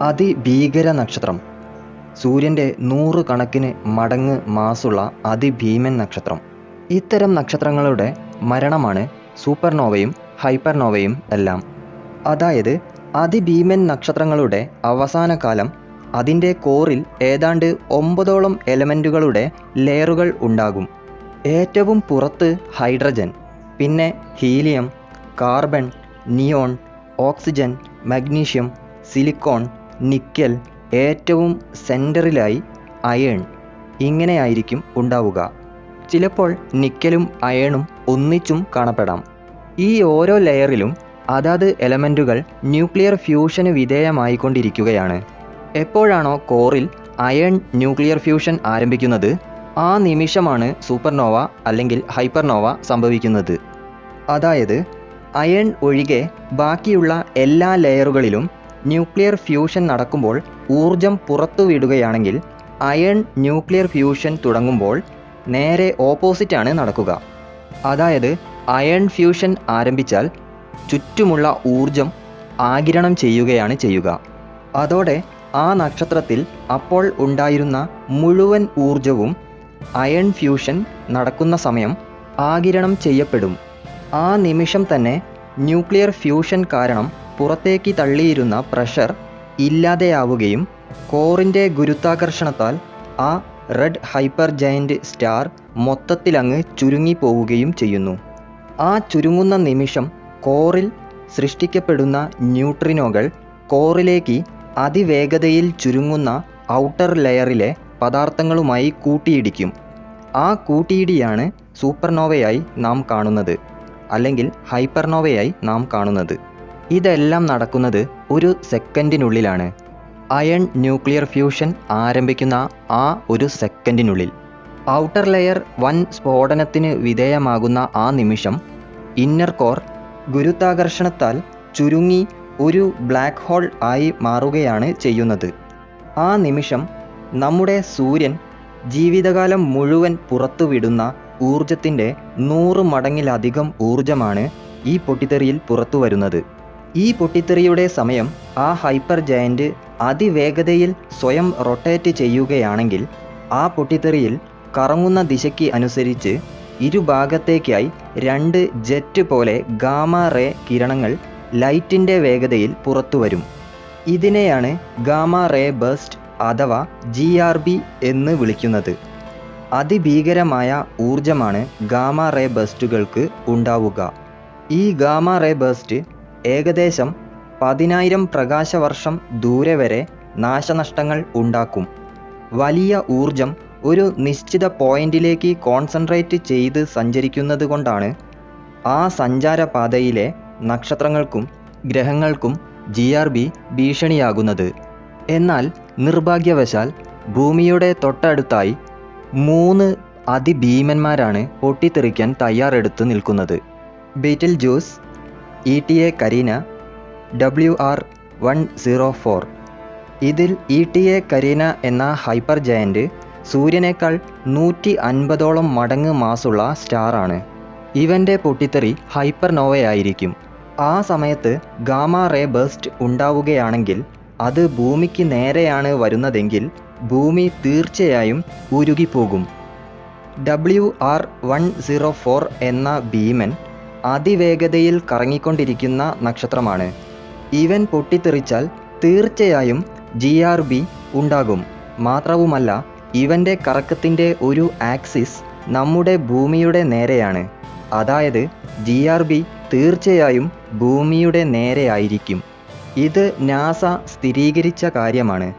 അതിഭീകര നക്ഷത്രം സൂര്യന്റെ നൂറുകണക്കിന് മടങ്ങ് മാസുള്ള അതിഭീമൻ നക്ഷത്രം. ഇത്തരം നക്ഷത്രങ്ങളുടെ മരണമാണ് സൂപ്പർനോവയും ഹൈപ്പർനോവയും എല്ലാം. അതായത് അതിഭീമൻ നക്ഷത്രങ്ങളുടെ അവസാന കാലം അതിന്റെ കോറിൽ ഏതാണ്ട് ഒമ്പതോളം എലമെന്റുകളുടെ ലെയറുകൾ ഉണ്ടാകും. ഏറ്റവും പുറത്ത് ഹൈഡ്രജൻ പിന്നെ helium carbon neon oxygen magnesium silicon nickel ഏറ്റവും സെന്ററിലായി അയൺ ഇങ്ങനെയായിരിക്കും ഉണ്ടാവുക. ചിലപ്പോൾ നിക്കലും അയണും ഒന്നിച്ചും കാണപ്പെടാം. ഈ ഓരോ ലെയറിലും അതാത് എലമെന്റുകൾ ന്യൂക്ലിയർ ഫ്യൂഷന് വിധേയമായിക്കൊണ്ടിരിക്കുകയാണ്. എപ്പോഴാണോ കോറിൽ അയൺ ന്യൂക്ലിയർ ഫ്യൂഷൻ ആരംഭിക്കുന്നത് ആ നിമിഷമാണ് സൂപ്പർനോവ അല്ലെങ്കിൽ ഹൈപ്പർനോവ സംഭവിക്കുന്നത്. അതായത് അയൺ ഒഴികെ ബാക്കിയുള്ള എല്ലാ ലെയറുകളിലും ന്യൂക്ലിയർ ഫ്യൂഷൻ നടക്കുമ്പോൾ ഊർജം പുറത്തുവിടുകയാണെങ്കിൽ അയൺ ന്യൂക്ലിയർ ഫ്യൂഷൻ തുടങ്ങുമ്പോൾ നേരെ ഓപ്പോസിറ്റാണ് നടക്കുക. അതായത് അയൺ ഫ്യൂഷൻ ആരംഭിച്ചാൽ ചുറ്റുമുള്ള ഊർജം ആഗിരണം ചെയ്യുകയാണ് ചെയ്യുക. അതോടെ ആ നക്ഷത്രത്തിൽ അപ്പോൾ ഉണ്ടായിരുന്ന മുഴുവൻ ഊർജവും അയൺ ഫ്യൂഷൻ നടക്കുന്ന സമയം ആഗിരണം ചെയ്യപ്പെടും. ആ നിമിഷം തന്നെ ന്യൂക്ലിയർ ഫ്യൂഷൻ കാരണം പുറത്തേക്ക് തള്ളിയിരുന്ന പ്രഷർ ഇല്ലാതെയാവുകയും കോറിന്റെ ഗുരുത്വാകർഷണത്താൽ ആ റെഡ് ഹൈപ്പർ ജയന്റ് സ്റ്റാർ മൊത്തത്തിലങ്ങ് ചുരുങ്ങിപ്പോവുകയും ചെയ്യുന്നു. ആ ചുരുങ്ങുന്ന നിമിഷം കോറിൽ സൃഷ്ടിക്കപ്പെടുന്ന ന്യൂട്രിനോകൾ കോറിലേക്ക് അതിവേഗതയിൽ ചുരുങ്ങുന്ന ഔട്ടർ ലെയറിലെ പദാർത്ഥങ്ങളുമായി കൂട്ടിയിടിക്കും. ആ കൂട്ടിയിടിയാണ് സൂപ്പർനോവയായി നാം കാണുന്നത് അല്ലെങ്കിൽ ഹൈപ്പർനോവയായി നാം കാണുന്നത്. ഇതെല്ലാം നടക്കുന്നത് ഒരു സെക്കൻഡിനുള്ളിലാണ്. അയൺ ന്യൂക്ലിയർ ഫ്യൂഷൻ ആരംഭിക്കുന്ന ആ ഒരു സെക്കൻഡിനുള്ളിൽ. ഔട്ടർ ലെയർ വൻ സ്ഫോടനത്തിന് വിധേയമാകുന്ന ആ നിമിഷം ഇന്നർ കോർ ഗുരുത്വാകർഷണത്താൽ ചുരുങ്ങി ഒരു ബ്ലാക്ക് ഹോൾ ആയി മാറുകയാണ് ചെയ്യുന്നത്. ആ നിമിഷം നമ്മുടെ സൂര്യൻ ജീവിതകാലം മുഴുവൻ പുറത്തുവിടുന്ന ഊർജത്തിന്റെ നൂറ് മടങ്ങിലധികം ഊർജമാണ് ഈ പൊട്ടിത്തെറിയിൽ പുറത്തു വരുന്നത് ഈ പൊട്ടിത്തെറിയുടെ സമയം ആ ഹൈപ്പർ ജയന്റ് അതിവേഗതയിൽ സ്വയം റൊട്ടേറ്റ് ചെയ്യുകയാണെങ്കിൽ ആ പൊട്ടിത്തെറിയിൽ കറങ്ങുന്ന ദിശയ്ക്ക് അനുസരിച്ച് ഇരുഭാഗത്തേക്കായി രണ്ട് ജെറ്റ് പോലെ ഗാമ റേ കിരണങ്ങൾ ലൈറ്റിന്റെ വേഗതയിൽ പുറത്തുവരും ഇതിനെയാണ് ഗാമ റേ ബസ്റ്റ് അഥവാ ജി ആർ ബി എന്ന് വിളിക്കുന്നത്. അതിഭീകരമായ ഊർജമാണ് ഗാമ റേ ബസ്റ്റുകൾക്ക് ഉണ്ടാവുക. ഈ ഗാമ റേ ബേസ്റ്റ് ഏകദേശം പതിനായിരം പ്രകാശവർഷം ദൂരെ വരെ നാശനഷ്ടങ്ങൾ ഉണ്ടാക്കും. വലിയ ഊർജം ഒരു നിശ്ചിത പോയിന്റിലേക്ക് കോൺസെൻട്രേറ്റ് ചെയ്ത് സഞ്ചരിക്കുന്നത് കൊണ്ടാണ് ആ സഞ്ചാരപാതയിലെ നക്ഷത്രങ്ങൾക്കും ഗ്രഹങ്ങൾക്കും ജി ആർ ബി ഭീഷണിയാകുന്നത്. എന്നാൽ നിർഭാഗ്യവശാൽ ഭൂമിയുടെ തൊട്ടടുത്തായി മൂന്ന് അതിഭീമന്മാരാണ് പൊട്ടിത്തെറിക്കാൻ തയ്യാറെടുത്ത് നിൽക്കുന്നത്. Betelgeuse E T A Carina W R one zero four. ഇതിൽ ഇ ടി എ കരീന എന്ന ഹൈപ്പർ ജയന്റ് സൂര്യനേക്കാൾ നൂറ്റി അൻപതോളം മടങ്ങ് മാസുള്ള സ്റ്റാറാണ്. ഇവന്റെ പൊട്ടിത്തെറി ഹൈപ്പർ നോവയായിരിക്കും. ആ സമയത്ത് ഗാമ റേ ബസ്റ്റ് ഉണ്ടാവുകയാണെങ്കിൽ അത് ഭൂമിക്ക് നേരെയാണ് വരുന്നതെങ്കിൽ ഭൂമി തീർച്ചയായും ഉരുകിപ്പോകും. W R one zero four എന്ന ഭീമൻ അതിവേഗതയിൽ കറങ്ങിക്കൊണ്ടിരിക്കുന്ന നക്ഷത്രമാണ്. ഇവൻ പൊട്ടിത്തെറിച്ചാൽ തീർച്ചയായും ജി ആർ ബി ഉണ്ടാകും. മാത്രവുമല്ല ഇവന്റെ കറക്കത്തിന്റെ ഒരു ആക്സിസ് നമ്മുടെ ഭൂമിയുടെ നേരെയാണ്. അതായത് ജി ആർ ബി തീർച്ചയായും ഭൂമിയുടെ നേരെയായിരിക്കും ഇത് നാസ സ്ഥിരീകരിച്ച കാര്യമാണ്.